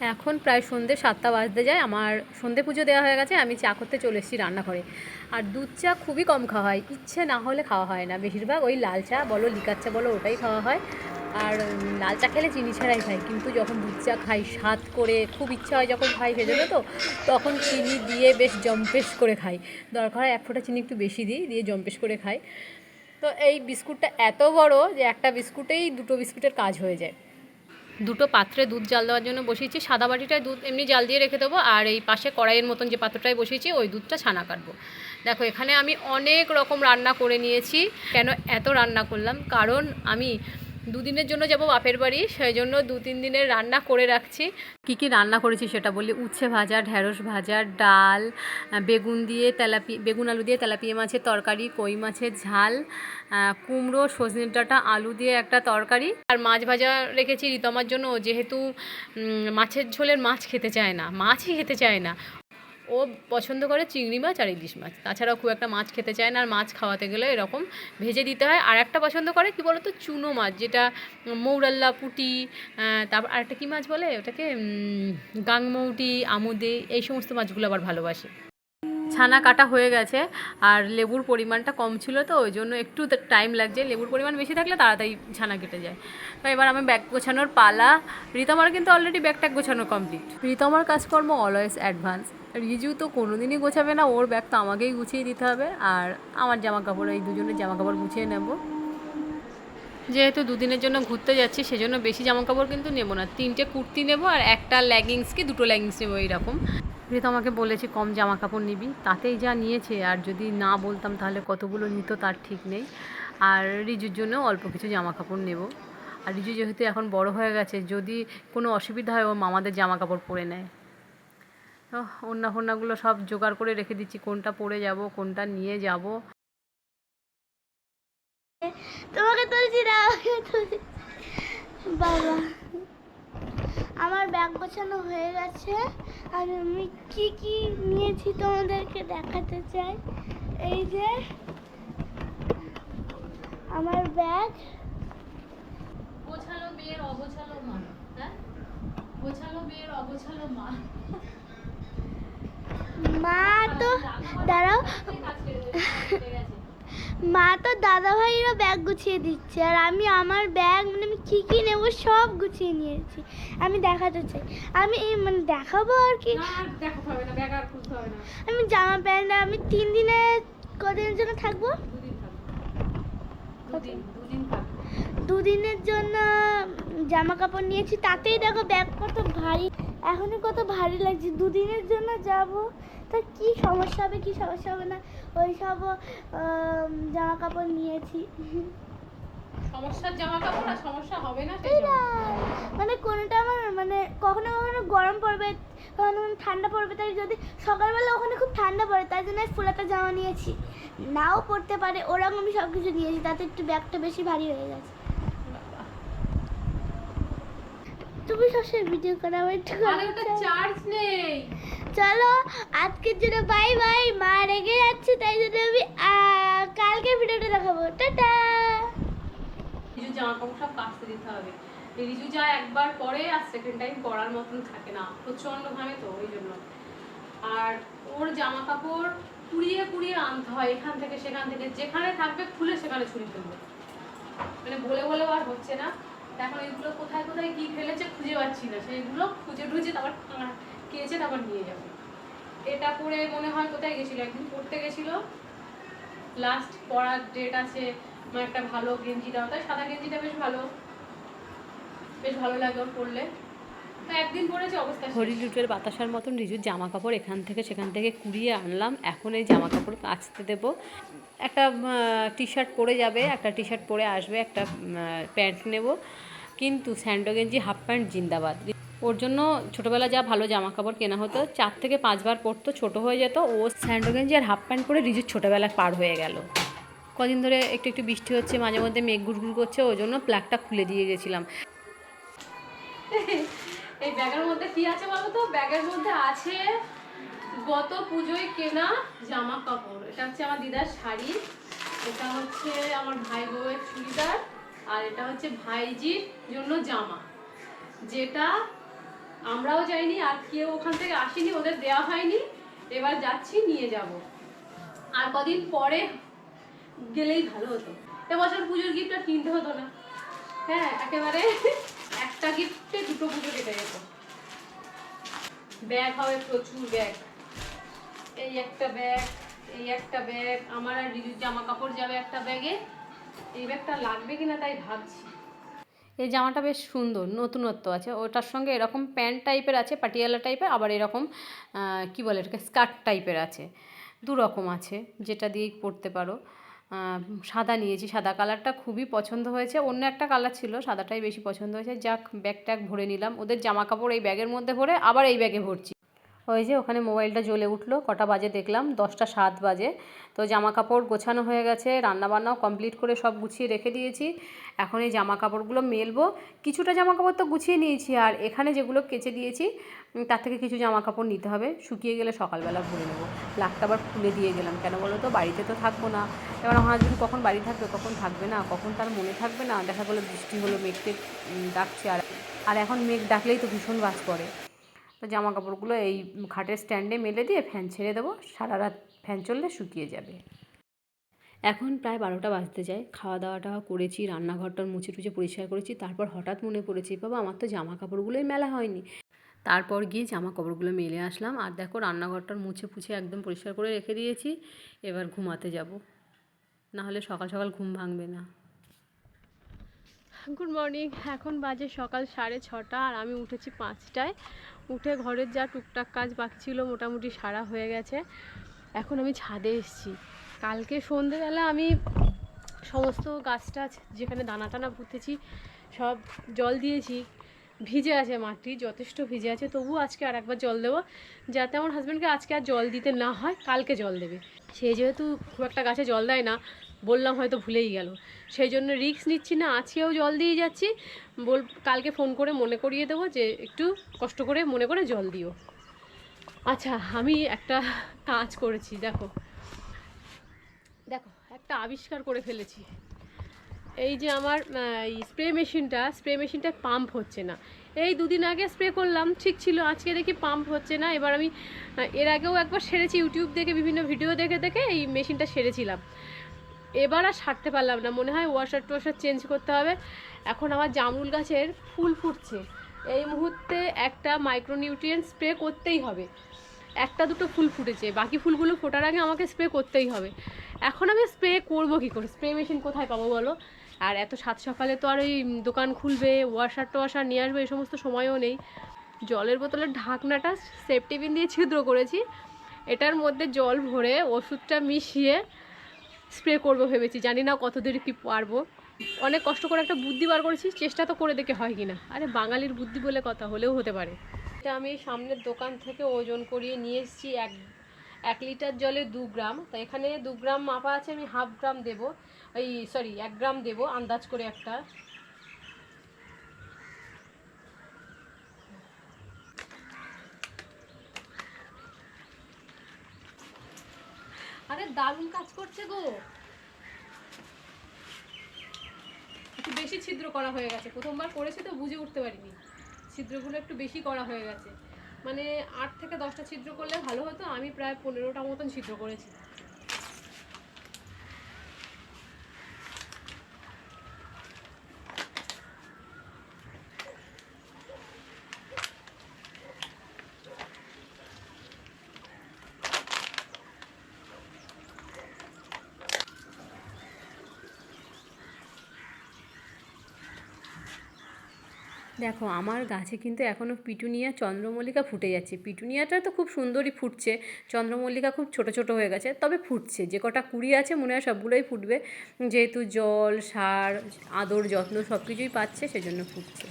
এখন প্রায় সন্ধে সাতটা বাজতে যায়, আমার সন্ধে পুজো দেওয়া হয়ে গেছে, আমি চা করতে চলে এসেছি রান্নাঘরে। আর দুধ চা খুবই কম খাওয়া হয়, ইচ্ছে না হলে খাওয়া হয় না। বেশিরভাগ ওই লাল চা বলো, লিকার চা বলো, ওটাই খাওয়া হয়। আর লাল চা খেলে চিনি ছাড়াই খাই, কিন্তু যখন দুধ চা খাই, স্বাদ করে খুব ইচ্ছা হয় যখন খাই ভেজে তো, তখন চিনি দিয়ে বেশ জম্পেশ করে খাই। দরকার হয় এক ফোঁটা চিনি একটু বেশি দিই, দিয়ে জম্পেশ করে খাই। তো এই বিস্কুটটা এত বড় যে একটা বিস্কুটেই দুটো বিস্কুটের কাজ হয়ে যায়। দুটো পাত্রে দুধ জাল দেওয়ার জন্য বসিয়েছি। সাদা বাটিটায় দুধ এমনি জাল দিয়ে রেখে দেবো আর এই পাশে কড়াইয়ের মতন যে পাত্রটায় বসিয়েছি, ওই দুধটা ছানা কাটবো। দেখো, এখানে আমি অনেক রকম রান্না করে নিয়েছি। কেন এত রান্না করলাম? কারণ আমি দুদিনের জন্য যাব বাপের বাড়ি সেই জন্য দু তিন দিনের রান্না করে রাখছি। কি কি রান্না করেছি সেটা বলি? উচ্ছে ভাজা ঢ্যাঁড়স ভাজা ডাল বেগুন দিয়ে তেলাপি বেগুন আলু দিয়ে তেলাপিয়া মাছের তরকারি কই মাছের ঝাল কুমড়ো সজনে ডাঁটা আলু দিয়ে একটা তরকারি। আর মাছ ভাজা রেখেছি রিতমার জন্য যেহেতু মাছের ঝোলের মাছ খেতে চায় না মাছই খেতে চায় না। ও পছন্দ করে চিংড়ি মাছ আর ইলিশ মাছ। তাছাড়াও খুব একটা মাছ খেতে চায় না আর মাছ খাওয়াতে গেলে এরকম ভেজে দিতে হয়। আর একটা পছন্দ করে, কি বলতো, চুনো মাছ, যেটা মৌরাল্লা, পুটি তারপর আরেকটা কী মাছ বলে ওটাকে? গাংমৌটি, আমুদে, এই সমস্ত মাছগুলো আবার ভালোবাসে। ছানা কাটা হয়ে গেছে আর লেবুর পরিমাণটা কম ছিল তো, ওই জন্য একটু টাইম লাগছে। লেবুর পরিমাণ বেশি থাকলে তাড়াতাড়ি ছানা কেটে যায়। তো এবার আমি ব্যাগ গোছানোর পালা। রিতমার কিন্তু অলরেডি ব্যাগটা গোছানো কমপ্লিট রিতমার কাজকর্ম অলওয়েজ অ্যাডভান্স রিজু তো কোনোদিনই গোছাবে না, ওর ব্যাগ তো আমাকেই গুছিয়ে দিতে হবে, আর আমার জামা কাপড় এই দুজনের জামা কাপড় গুছিয়ে নেব। যেহেতু দুদিনের জন্য ঘুরতে যাচ্ছি, সেজন্য বেশি জামা কাপড় কিন্তু নেব না। তিনটে কুর্তি নেব আর একটা লেগিংস কি, দুটো লেগিংস নেব এইরকম। যেহেতু আমাকে বলেছি, কম জামা কাপড় নিবি। তাতেই যা নিয়েছে, আর যদি না বলতাম তাহলে কতগুলো নিত তার ঠিক নেই। আর রিজুর জন্য অল্প কিছু জামা কাপড় নেব। আর রিজু যেহেতু এখন বড় হয়ে গেছে, যদি কোনো অসুবিধা হয়, ও মামাদের জামা কাপড় পরে নেয়। তো ওন্না ফোন্নাগুলো সব জোগাড় করে রেখে দিচ্ছি কোনটা পরে যাব কোনটা নিয়ে যাব। তোমাকে তুলছি না বাবা আমার ব্যাগ গোছানো হয়ে গেছে। আর আমি কি কি নিয়েছি তোমাদেরকে দেখাতে চাই? এই যে আমার ব্যাগ। গোছালো মেয়ের অগোছালো মা হ্যাঁ? গোছালো মেয়ের অগোছালো মা। মা তো দাঁড়াও। মা তো দাদা ভাইরা ব্যাগ গুছিয়ে দিচ্ছে আর আমি আমার ব্যাগ মানে আমি কী কী নেব সব গুছিয়ে নিয়েছি। আমি দেখাতে চাই। আমি এই মানে দেখাবো আর কি। আমি জামা প্যান্ট আমি তিন দিনে কদিনের জন্য থাকবে? দুদিনের জন্য জামা কাপড় নিয়েছি তাতেই দেখো ব্যাগ কত ভারী। এখনই কত ভারী লাগছে দুদিনের জন্য যাব। তা কি সমস্যা হবে কি সমস্যা হবে না? ওই সব জামা কাপড় নিয়েছি। সমস্যার জামা কাপড় আর সমস্যা হবে না মানে কোনোটা আমার মানে কখনো কখনো গরম পড়বে কখনো ঠান্ডা পড়বে তাই যদি সকালবেলা ওখানে খুব ঠান্ডা পড়ে তাই জন্য ফুলাতা জামা নিয়েছি। নাও পড়তে পারে ওরকম আমি সব কিছু নিয়েছি তাতে একটু ব্যাগটা বেশি ভারী হয়ে গেছে। তুমি সবসময় ভিডিও করো আমার একটু আরে ওটা চার্জ নেই। চলো আজকের জন্য বাই বাই মা রেগে যাচ্ছে তাই জন্য আমি কালকে ভিডিওটা দেখাবো। টাটা! রিজু জামা কাপড় সব কাচতে দিতে হবে। রিজু যা একবার পরে আর সেকেন্ড টাইম পরার মতন থাকে না। প্রচণ্ড ঘামে তো ওই জন্য। আর ওর জামা কাপড় কুড়িয়ে কুড়িয়ে আনতে হয় এখান থেকে সেখান থেকে। যেখানে থাকবে খুলে সেখানে ছুঁড়ে ফেলবে। মানে বলে বলেও আর হচ্ছে না। এখন এগুলো কোথায় কোথায় কি ফেলেছে খুঁজে পাচ্ছি না। সেইগুলো খুঁজে টুজে তারপর কেচে তারপর নিয়ে যাব। এটা পরে মনে হয় কোথায় গেছিল? একদিন পড়তে গেছিল। লাস্ট পড়ার ডেট আছে একটা ভালো গেঞ্জি দাও। তাই সাদা গেঞ্জিটা বেশ ভালো বেশ ভালো লাগে ওর পরলে। তো একদিন পরেছে অবস্থা হরি লুটের বাতাসার মতন রিজুর জামা কাপড় এখান থেকে সেখান থেকে কুড়িয়ে আনলাম। এখন এই জামা কাপড় কাচতে দেব। একটা টি শার্ট পরে যাবে একটা টি শার্ট পরে আসবে একটা প্যান্ট নেব। কিন্তু স্যান্ডো গেঞ্জি হাফ প্যান্ট জিন্দাবাদ। ওর জন্য ছোটোবেলা যা ভালো জামা কাপড় কেনা হতো চার থেকে পাঁচবার পরতো ছোট হয়ে যেত। ও স্যান্ডো গেঞ্জি আর হাফ প্যান্ট পরে রিজুর ছোটোবেলা পার হয়ে গেল। কদিন ধরে একটু একটু বৃষ্টি হচ্ছে মাঝে মধ্যে মেঘ গুড়গুড় করছে ওই জন্য প্লাগটা খুলে দিয়ে গেছিলাম। এই ব্যাগের মধ্যে কি আছে বলো তো? ব্যাগের মধ্যে আছে গত পুজোয় কেনা জামা কাপড় এটা হচ্ছে আমার দিদার শাড়ি, এটা হচ্ছে আমার ভাই বউয়ের চুড়িদার, আর এটা হচ্ছে ভাইজির জন্য জামা। যেটা আমরাও যাইনি, আর কেউ ওখান থেকে আসেনি, ওদের দেওয়া হয়নি। এবার যাচ্ছি, নিয়ে যাব। আর কদিন পরে গেলেই ভালো হতো। এবছর পুজোর গিফট আর কিনতে হতো না। হ্যাঁ একেবারে একটা গিফটে দুটো পুজো কেটে যেত ব্যাগ হবে প্রচুর ব্যাগ। এই একটা ব্যাগ, এই একটা ব্যাগ, আমার আর রিজুর জামা কাপড় যাবে একটা ব্যাগে। এই ব্যাগটা লাগবে কিনা তাই ভাবছি। এই জামাটা বেশ সুন্দর, নতুনত্ব আছে। ওটার সঙ্গে এরকম প্যান্ট টাইপের আছে, পাটিয়ালা টাইপের আবার এরকম কি বলে এটাকে, স্কার্ট টাইপের আছে। দু রকম আছে, যেটা দিয়েই পরতে পারো। সাদা নিয়েছি, সাদা কালারটা খুবই পছন্দ হয়েছে। অন্য একটা কালার ছিল, সাদাটাই বেশি পছন্দ হয়েছে। যাক ব্যাগ ট্যাগ ভরে নিলাম। ওদের জামা কাপড় এই ব্যাগের মধ্যে ভরে আবার এই ব্যাগে ভরছি। ওই যে ওখানে মোবাইলটা জ্বলে উঠল, কটা বাজে দেখলাম, দশটা সাত বাজে। তো জামা কাপড় গোছানো হয়ে গেছে, রান্নাবান্নাও কমপ্লিট করে সব গুছিয়ে রেখে দিয়েছি। এখন এই জামা কাপড়গুলো মেলবো। কিছুটা জামা কাপড় তো গুছিয়ে নিয়েছি, আর এখানে যেগুলো কেচে দিয়েছি তার থেকে কিছু জামা কাপড় নিতে হবে। শুকিয়ে গেলে সকালবেলা ভরে নেব। প্লাগটা আবার খুলে দিয়ে গেলাম। কেন বলো তো? বাড়িতে তো থাকব না। এবার আমার হাজবেন্ড কখন বাড়ি থাকবে, কখন থাকবে না, কখন তার মনে থাকবে না? দেখা গেলো বৃষ্টি হলো মেঘকে ডাকছে। আর আর এখন মেঘ ডাকলেই তো ভীষণ বাস পড়ে। তো জামা কাপড়গুলো এই খাটের স্ট্যান্ডে মেলে দিয়ে ফ্যান ছেড়ে দেবো, সারা রাত ফ্যান চললে শুকিয়ে যাবে। এখন প্রায় বারোটা বাজতে যায়, খাওয়া দাওয়াটা করেছি, রান্নাঘরটা মুছে টুছে পরিষ্কার করেছি, তারপর হঠাৎ মনে পড়েছে বাবা, আমার তো জামা কাপড়গুলোই মেলা হয়নি। তারপর গিয়ে জামা কাপড়গুলো মেলে আসলাম, আর দেখো রান্নাঘরটার মুছে পুছে একদম পরিষ্কার করে রেখে দিয়েছি, এবার ঘুমাতে যাব। নাহলে সকাল সকাল ঘুম ভাঙবে না। Good morning. এখন বাজে সকাল সাড়ে ছটা আর আমি উঠেছি পাঁচটায়। উঠে ঘরের যা টুকটাক কাজ বাকি ছিল মোটামুটি সারা হয়ে গেছে। এখন আমি ছাদে এসেছি। কালকে সন্ধেবেলা আমি সমস্ত গাছ টাছ যেখানে দানা টানা পুঁতেছি, সব জল দিয়েছি। ভিজে আছে মাটি, যথেষ্ট ভিজে আছে। তবু আজকে আর একবার জল দেবো, যাতে আমার হাজব্যান্ডকে আজকে আর জল দিতে না হয়, কালকে জল দেবে। সে যেহেতু খুব একটা গাছে জল দেয় না বললাম হয়তো ভুলেই গেল। সেই জন্য রিস্ক নিচ্ছি না আজকেও জল দিয়ে যাচ্ছি। বল, কালকে ফোন করে মনে করিয়ে দেবো যে একটু কষ্ট করে মনে করে জল দিও। আচ্ছা আমি একটা কাজ করেছি, দেখো। দেখো, একটা আবিষ্কার করে ফেলেছি। এই যে আমার স্প্রে মেশিনটা স্প্রে মেশিনটা পাম্প হচ্ছে না। এই দুদিন আগে স্প্রে করলাম, ঠিক ছিল, আজকে দেখি পাম্প হচ্ছে না। এবার আমি এর আগেও একবার সেরেছি ইউটিউব দেখে, বিভিন্ন ভিডিও দেখে দেখে এই মেশিনটা সেরেছিলাম। এবার আর সারতে পারলাম না। মনে হয় ওয়াশার টোয়াশার চেঞ্জ করতে হবে। এখন আমার জামরুল গাছের ফুল ফুটছে। এই মুহূর্তে একটা মাইক্রোনিউট্রিয়েন্ট স্প্রে করতেই হবে। একটা দুটো ফুল ফুটেছে। বাকি ফুলগুলো ফোটার আগে আমাকে স্প্রে করতেই হবে। এখন আমি স্প্রে করব কি করে? স্প্রে মেশিন কোথায় পাবো বলো? আর এত সাত সকালে তো আর ওই দোকান খুলবে ওয়াশার টোয়াশার নিয়ে আসবে, এই সমস্ত সময়ও নেই। জলের বোতলের ঢাকনাটা সেফটিপিন দিয়ে ছিদ্র করেছি। এটার মধ্যে জল ভরে ওষুধটা মিশিয়ে স্প্রে করব ভেবেছি, জানি না কত দূর কি পারব। অনেক কষ্ট করে একটা বুদ্ধি বার করেছি চেষ্টা তো করে দেখে হয় কি না আরে বাঙালির বুদ্ধি বলে কথা হলেও হতে পারে। এটা আমি সামনের দোকান থেকে ওজন করিয়ে নিয়ে এসেছি এক এক লিটার জলে দু গ্রাম। তা এখানে দু গ্রাম মাপা আছে, আমি হাফ গ্রাম দেবো। এই সরি এক গ্রাম দেবো, আন্দাজ করে একটা। আরে দারুণ কাজ করছে গো। একটু বেশি ছিদ্র করা হয়ে গেছে। প্রথমবার করেছি তো বুঝে উঠতে পারিনি। ছিদ্রগুলো একটু বেশি করা হয়ে গেছে। মানে আট থেকে দশটা ছিদ্র করলে ভালো হতো। আমি প্রায় পনেরোটা মতন ছিদ্র করেছি। দেখো, আমার গাছে কিন্তু এখনও পিটুনিয়া চন্দ্রমল্লিকা ফুটে যাচ্ছে। পিটুনিয়াটা তো খুব সুন্দরই ফুটছে, চন্দ্রমল্লিকা খুব ছোট ছোট হয়ে গেছে, তবে ফুটছে। যে কটা কুড়ি আছে মনে হয় সবগুলোই ফুটবে। যেহেতু জল, সার, আদর, যত্ন সব কিছুই পাচ্ছে, সেজন্য ফুটছে।